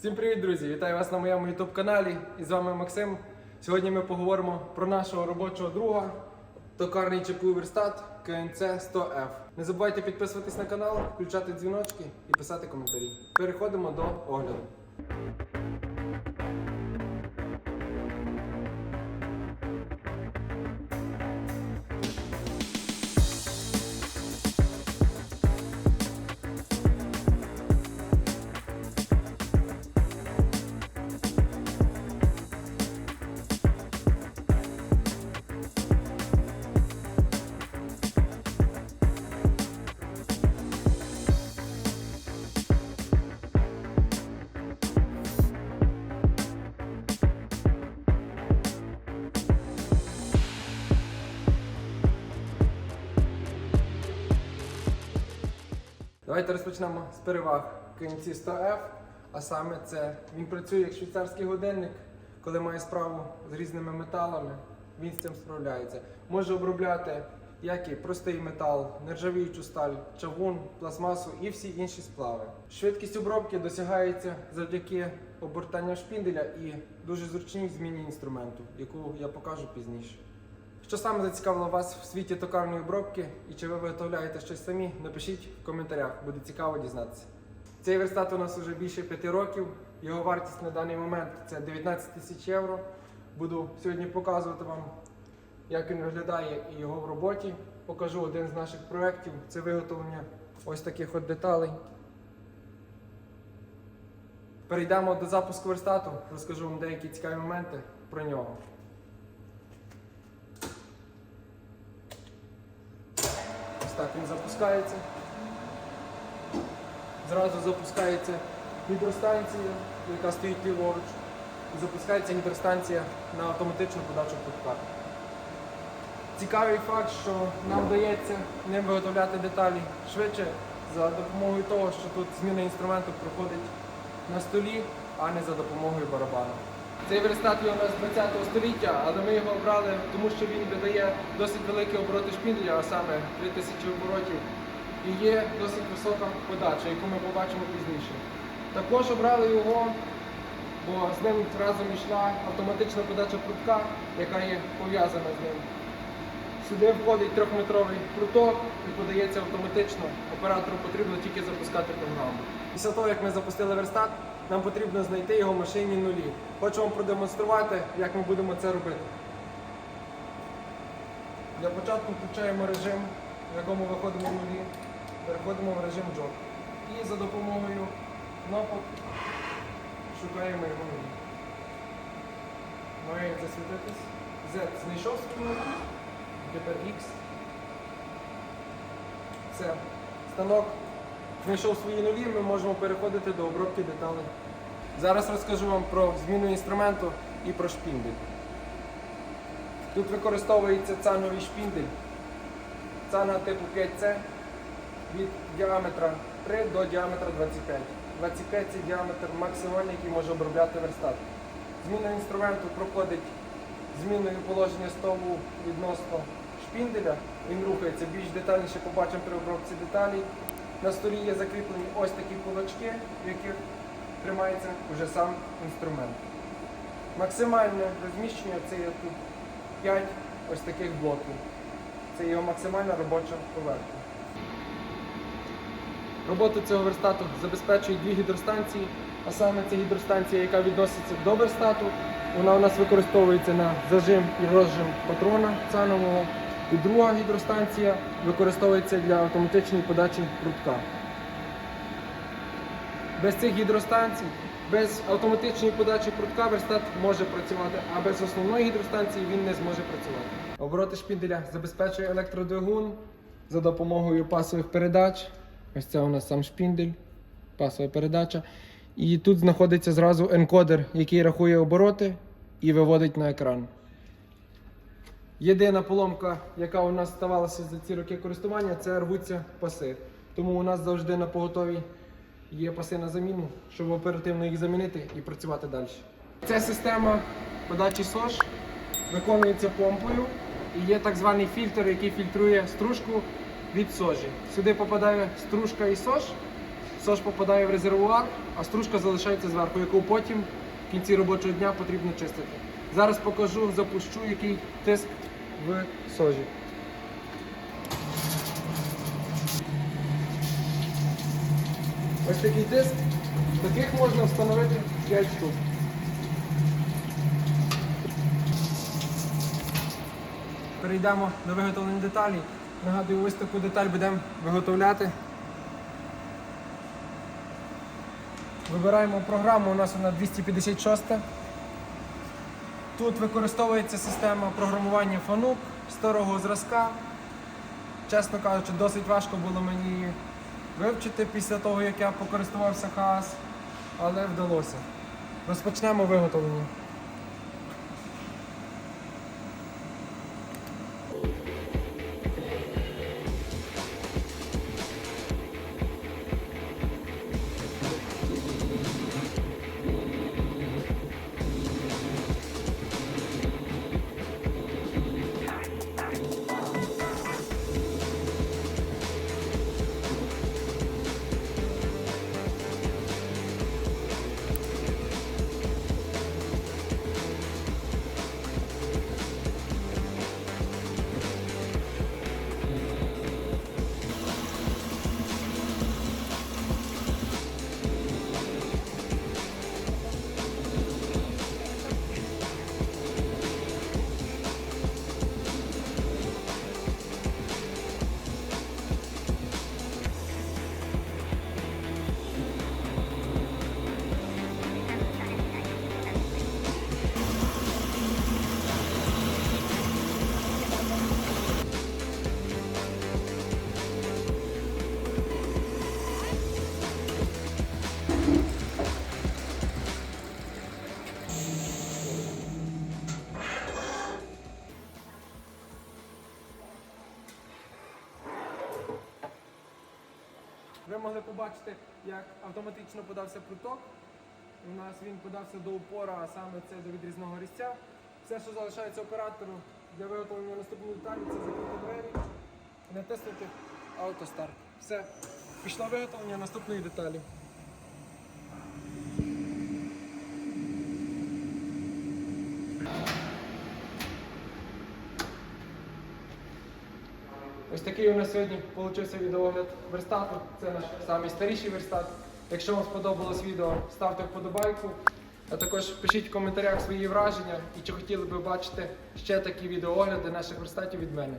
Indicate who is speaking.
Speaker 1: Всім привіт, друзі! Вітаю вас на моєму youtube каналі. І з вами Максим. Сьогодні ми поговоримо про нашого робочого друга, токарний чеплий верстат КНЦ 100F. Не забувайте підписуватись на канал, включати дзвіночки і писати коментарі. Переходимо до огляду. Давайте розпочнемо з переваг КНЦ 100F. А саме це він працює як швейцарський годинник, коли має справу з різними металами, він з цим справляється. Може обробляти як і простий метал, нержавіючу сталь, чавун, пластмасу і всі інші сплави. Швидкість обробки досягається завдяки обертанням шпінделя і дуже зручній зміні інструменту, яку я покажу пізніше. Що саме зацікавило вас в світі токарної обробки і чи ви виготовляєте щось самі, напишіть в коментарях, буде цікаво дізнатися. Цей верстат у нас вже більше 5 років. Його вартість на даний момент це 19 тисяч євро. Буду сьогодні показувати вам, як він виглядає і його в роботі. Покажу один з наших проєктів це виготовлення ось таких от деталей. Перейдемо до запуску верстату, розкажу вам деякі цікаві моменти про нього. Ось так він запускається. Зразу запускається гідростанція, яка стоїть ліворуч. І запускається гідростанція на автоматичну подачу кутка. Цікавий факт, що нам вдається ним виготовляти деталі швидше за допомогою того, що тут зміна інструменту проходить на столі, а не за допомогою барабану. Цей верстат є у нас 20 століття, але ми його обрали, тому що він видає досить великі обороти шпінделя, а саме 3000 оборотів, і є досить висока подача, яку ми побачимо пізніше. Також обрали його, бо з ним разом йшла автоматична подача прутка, яка є пов'язана з ним. Сюди входить трьохметровий пруток і подається автоматично. Оператору потрібно тільки запускати програму. Після того, як ми запустили верстат, нам потрібно знайти його в машині нулі. Хочу вам продемонструвати, як ми будемо це робити. Для початку включаємо режим, в якому виходимо в нулі. Переходимо в режим джок. І за допомогою кнопок шукаємо його нулі. Має засвітитись. Z знайшов свій нуль. Тепер Все. Станок знайшов свої нулі, ми можемо переходити до обробки деталей. Зараз розкажу вам про зміну інструменту і про шпіндель. Тут використовується цановий шпіндель. Цана типу 5C від діаметра 3 до діаметра 25. 25 це діаметр максимальний, який може обробляти верстат. Зміна інструменту проходить зміною положення столу відносно шпінделя. Він рухається більш детальніше, побачимо при обробці деталей. На столі є закріплені ось такі кулачки, в яких тримається вже сам інструмент. Максимальне розміщення це є тут 5 ось таких блоків. Це його максимальна робоча поверхня. Роботу цього верстату забезпечують дві гідростанції, а саме це гідростанція, яка відноситься до верстату. Вона у нас використовується на зажим і розжим патрона цанового. І друга гідростанція використовується для автоматичної подачі прутка. Без цих гідростанцій, без автоматичної подачі прутка верстат може працювати, а без основної гідростанції він не зможе працювати. Обороти шпінделя забезпечує електродвигун за допомогою пасових передач. Ось це у нас сам шпіндель, пасова передача. І тут знаходиться зразу енкодер, який рахує обороти і виводить на екран. Єдина поломка, яка у нас ставалася за ці роки користування, це рвуться паси. Тому у нас завжди на поготові є паси на заміну, щоб оперативно їх замінити і працювати далі. Ця система подачі СОЖ виконується помпою і є так званий фільтр, який фільтрує стружку від сожі. Сюди попадає стружка і сож. Сож попадає в резервуар, а стружка залишається зверху, яку потім в кінці робочого дня потрібно чистити. Зараз покажу, запущу, який тиск в сожі. Ось такий тиск. Таких можна встановити 5 штук. Перейдемо до виготовлення деталей. Нагадую, ось таку деталь будемо виготовляти. Вибираємо програму, у нас вона 256. Тут використовується система програмування FANUC старого зразка. Чесно кажучи, досить важко було мені вивчити після того, як я покористувався ХААС, але вдалося. Розпочнемо виготовлення. Могли побачити, як автоматично подався пруток. У нас він подався до упора, а саме це до відрізного різця. Все, що залишається оператору для виготовлення наступної деталі, це закрити двері натиснути автостарт. Все, пішло виготовлення наступної деталі. Ось такий у нас сьогодні вийшов відеогляд верстату. Це наш найстаріший верстат. Якщо вам сподобалось відео, ставте вподобайку. А також пишіть в коментарях свої враження і чи хотіли би бачити ще такі відеоогляди наших верстатів від мене.